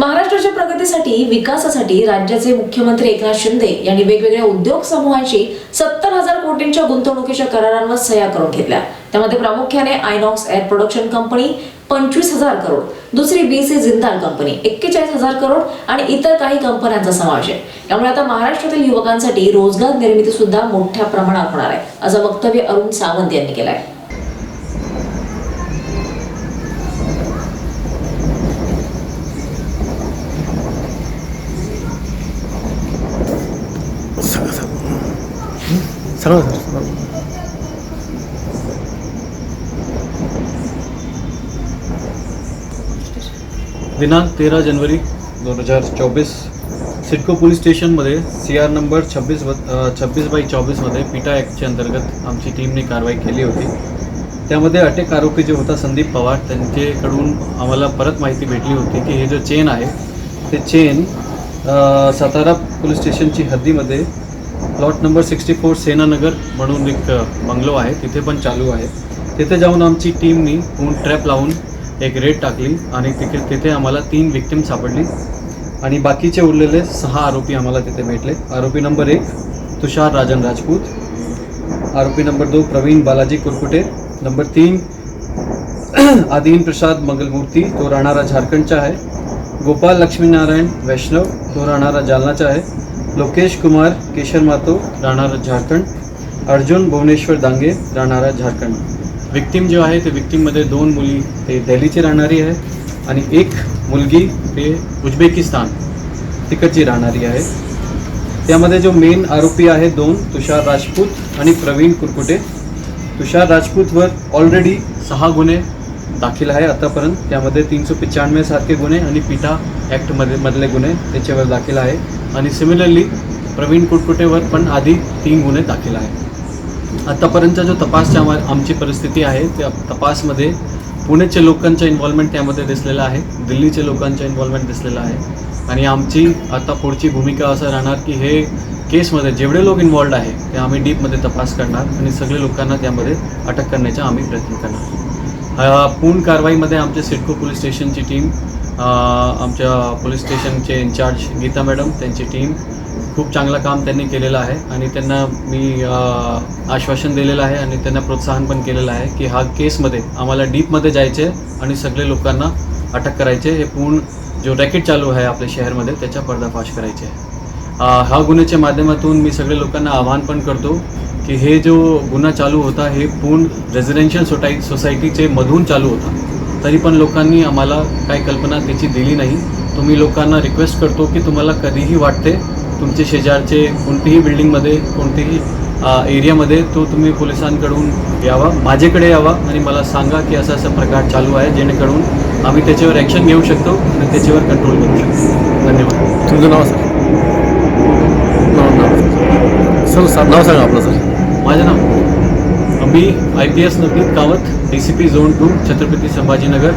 महाराष्ट्राच्या प्रगतीसाठी विकासासाठी राज्याचे मुख्यमंत्री एकनाथ शिंदे यांनी वेगवेगळ्या उद्योग समूहांशी सत्तर हजार कोटींच्या गुंतवणुकीच्या करारांवर सह्या करून घेतल्या. त्यामध्ये प्रामुख्याने आयनॉक्स एअर प्रोडक्शन कंपनी पंचवीस हजार करोड दुसरी बीसी जिंदाल कंपनी एक्केचाळीस हजार करोड आणि इतर काही कंपन्यांचा समावेश आहे. त्यामुळे आता महाराष्ट्रातील युवकांसाठी रोजगार निर्मिती सुद्धा मोठ्या प्रमाणात होणार आहे असं वक्तव्य अरुण सावंत यांनी केलं आहे सांगा सर सांगा. दिनांक तेरा जनवरी दोन हजार चोवीस सिडको पोलीस स्टेशनमध्ये सी आर नंबर छब्बीस छब्बीस बाय चोवीसमध्ये पिटा ॲक्टच्या अंतर्गत आमची टीमने कारवाई केली होती त्यामध्ये अटक आरोपी जे होता संदीप पवार त्यांच्याकडून आम्हाला परत माहिती भेटली होती की हे जो चेन आहे ते चेन सातारा पोलीस स्टेशनची हद्दीमध्ये plot number sixty four Senanagar म्हणून एक बंगलो आहे. तिथे पण चालू आहे. तिथे जाऊन आमची टीमनी पूर्ण ट्रॅप लावून एक रेड टाकली आणि तिथे तिथे आम्हाला तीन विक्टिम सापडली आणि बाकीचे उरलेले सहा आरोपी आम्हाला तिथे भेटले. आरोपी नंबर एक तुषार राजन राजपूत. आरोपी नंबर दो प्रवीण बालाजी कुरकुटे. नंबर तीन आदिन प्रसाद मंगलमूर्ती. तो राहणारा झारखंडचा आहे. गोपाल लक्ष्मीनारायण वैष्णव. तो राहणारा जालनाचा आहे. लोकेश कुमार केशर मातो राहणारा झारखंड अर्जुन भुवनेश्वर दांगे राहणारा झारखंड. विक्टीम जो आहे ते विक्टीममध्ये दोन मुली ते दिल्लीची राहणारी आहे आणि एक मुलगी ते उझबेकिस्तान तिकडची राहणारी आहे. त्यामध्ये जो मेन आरोपी आहे दोन तुषार राजपूत आणि प्रवीण कुरकुटे. तुषार राजपूतवर ऑलरेडी सहा गुन्हे दाखल आहे आतापर्यंत. त्यामध्ये तीनशे पंच्याण्णव सारखे गुन्हे आणि पिठा ॲक्टमध्ये मधले गुन्हे त्याच्यावर दाखल आहे. आणि सिमिलरली प्रवीण कुटकुटेवर पण आधी तीन गुन्हे दाखल आहे. आत्तापर्यंतचा जो तपासच्या आम्हा आमची परिस्थिती आहे त्या तपासमध्ये पुण्याच्या लोकांचा इन्व्हॉल्वमेंट त्यामध्ये दिसलेला आहे. दिल्लीच्या लोकांचा इन्व्हॉल्वमेंट दिसलेला आहे. आणि आमची आता पुढची भूमिका असं राहणार की हे केसमध्ये जेवढे लोक इन्व्हॉल्ड आहे ते आम्ही डीपमध्ये तपास करणार आणि सगळे लोकांना त्यामध्ये अटक करण्याचा आम्ही प्रयत्न करणार. पूर्ण कारवाईमध्ये आमच्या सिडको पोलीस स्टेशनची टीम आमच्या पोलीस स्टेशनचे इन्चार्ज गीता मॅडम त्यांची टीम खूप चांगलं काम त्यांनी केलेलं आहे आणि त्यांना मी आश्वासन दिलेलं आहे आणि त्यांना प्रोत्साहन पण केलेलं आहे की हा केसमध्ये आम्हाला डीपमध्ये जायचे आणि सगळे लोकांना अटक करायचे. हे पूर्ण जो रॅकेट चालू आहे आपल्या शहरमध्ये त्याचा पर्दाफाश करायचे आहे. हा गुन्ह्याच्या माध्यमातून मी सगळे लोकांना आवाहन पण करतो की हे जो गुन्हा चालू होता हे पूर्ण रेझिडेन्शियल सोसाय सोसायटीचे मधून चालू होता. तरी पण लोकांनी आम्हाला काही कल्पना त्याची दिली नाही. तुम्ही लोकांना रिक्वेस्ट करतो की तुम्हाला कधीही वाटते तुमचे शेजारचे कोणतीही बिल्डिंगमध्ये कोणतीही एरियामध्ये तो तुम्ही पोलिसांकडून यावा माझ्याकडे यावा आणि मला सांगा की असा असा प्रकार चालू आहे जेणेकरून आम्ही त्याच्यावर ॲक्शन घेऊ शकतो आणि त्याच्यावर कंट्रोल करू शकतो. धन्यवाद. तुमचं नाव सर नाव नाव सर नाव सांगा आपलं सर. माझं नाव मी I P S Navneet Kawat D C P zone two Chhatrapati Sambhajinagar.